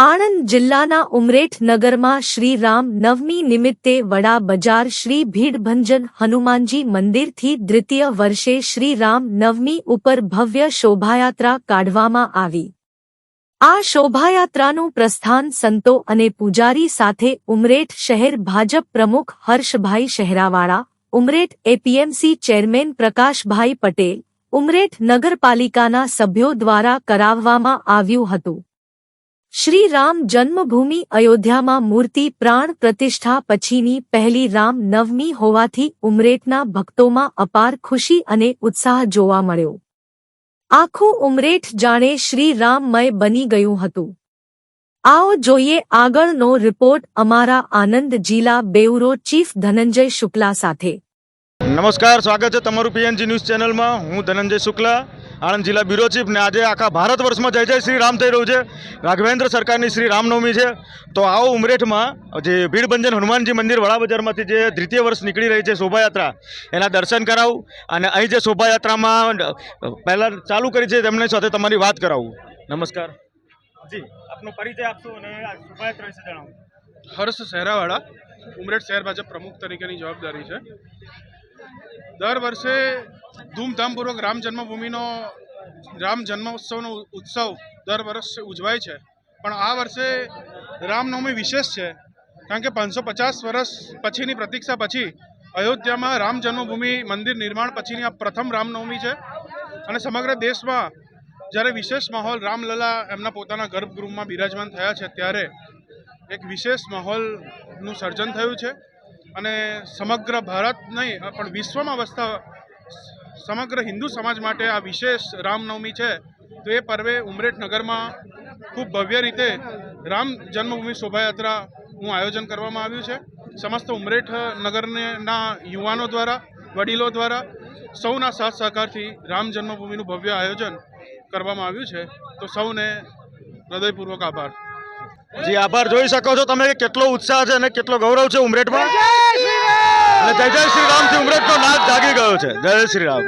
આણંદ જિલ્લાના ઉમરેઠ નગરમાં શ્રી રામ નવમી નિમિત્તે વડા બજાર શ્રી ભીડભંજન હનુમાનજી મંદિરથી દ્વિતીય વર્ષે શ્રી રામ નવમી ઉપર ભવ્ય શોભાયાત્રા કાઢવામાં આવી. આ શોભાયાત્રાનું પ્રસ્થાન સંતો અને પૂજારી સાથે ઉમરેઠ શહેર ભાજપ પ્રમુખ હર્ષભાઈ શહેરાવાળા, ઉમરેઠ એપીએમસી ચેરમેન પ્રકાશભાઈ પટેલ, ઉમરેઠ નગરપાલિકાના સભ્યો દ્વારા કરાવવામાં આવ્યું હતું. શ્રી રામ જન્મભૂમિ અયોધ્યામાં મૂર્તિ પ્રાણ પ્રતિષ્ઠા પછીની પહેલી રામ નવમી હોવાથી ઉમરેઠના ભક્તોમાં અપાર ખુશી અને ઉત્સાહ જોવા મળ્યો. આખું ઉમરેઠ જાણે શ્રી રામમય બની ગયું હતું. આવો જોઈએ આગળનો રિપોર્ટ અમારા આનંદ જિલ્લા બેઉરો ચીફ ધનંજય શુક્લા સાથે. નમસ્કાર, સ્વાગત છે તમારું પીએનજી ન્યૂઝ ચેનલમાં. હું ધનંજય શુક્લા. આણંદ જિલ્લા બ્યુરો ચીફ ને આજે આખા ભારત વર્ષમાં જય જય શ્રી રામ થઈ રહ્યું છે. રાઘવેન્દ્ર સરકારની શ્રી રામનવમી છે. તો આવો ઉમરેઠમાં જે ભીડભંજન હનુમાનજી મંદિર વડા બજારમાંથી જે દ્વિતીય વર્ષ નીકળી રહી છે શોભાયાત્રા એના દર્શન કરાવું અને અહીં જે શોભાયાત્રામાં પહેલાં ચાલુ કરી છે તેમની સાથે તમારી વાત કરાવું. નમસ્કાર. જી આપનો પરિચય આપશો અને આ શોભાયાત્રા વિશે જણાવો. હર્ષ શહેરાવાળા ઉમરેઠ શહેર ભાજપ પ્રમુખ તરીકેની જવાબદારી છે. દર વર્ષે ધૂમધામપૂર્વક રામ જન્મભૂમિનો, રામ જન્મોત્સવનો ઉત્સવ દર વર્ષે ઉજવાય છે. પણ આ વર્ષે રામનવમી વિશેષ છે, કારણ કે પાંચસો પચાસ વર્ષ પછીની પ્રતીક્ષા પછી અયોધ્યામાં રામ જન્મભૂમિ મંદિર નિર્માણ પછીની આ પ્રથમ રામનવમી છે. અને સમગ્ર દેશમાં જ્યારે વિશેષ માહોલ રામલલા એમના પોતાના ગર્ભગૃહમાં બિરાજમાન થયા છે, ત્યારે એક વિશેષ માહોલનું સર્જન થયું છે. અને સમગ્ર ભારત નહીં, પણ વિશ્વમાં વસતા સમગ્ર હિન્દુ સમાજ માટે આ વિશેષ રામનવમી છે, તો એ પર્વે ઉમરેઠ નગરમાં ખૂબ ભવ્ય રીતે રામ જન્મભૂમિ શોભાયાત્રાનું આયોજન કરવામાં આવ્યું છે. સમસ્ત ઉમરેઠ નગરના યુવાનો દ્વારા, વડીલો દ્વારા, સૌના સાથ સહકારથી રામ જન્મભૂમિનું ભવ્ય આયોજન કરવામાં આવ્યું છે. તો સૌને હૃદયપૂર્વક આભાર. જી, આભાર. જોઈ શકો છો તમે કેટલો ઉત્સાહ છે અને કેટલો ગૌરવ છે ઉમરેઠમાં. અને જય જય શ્રી રામથી ઉમરેઠનો નાદ જાગી ગયો છે. જય શ્રી રામ.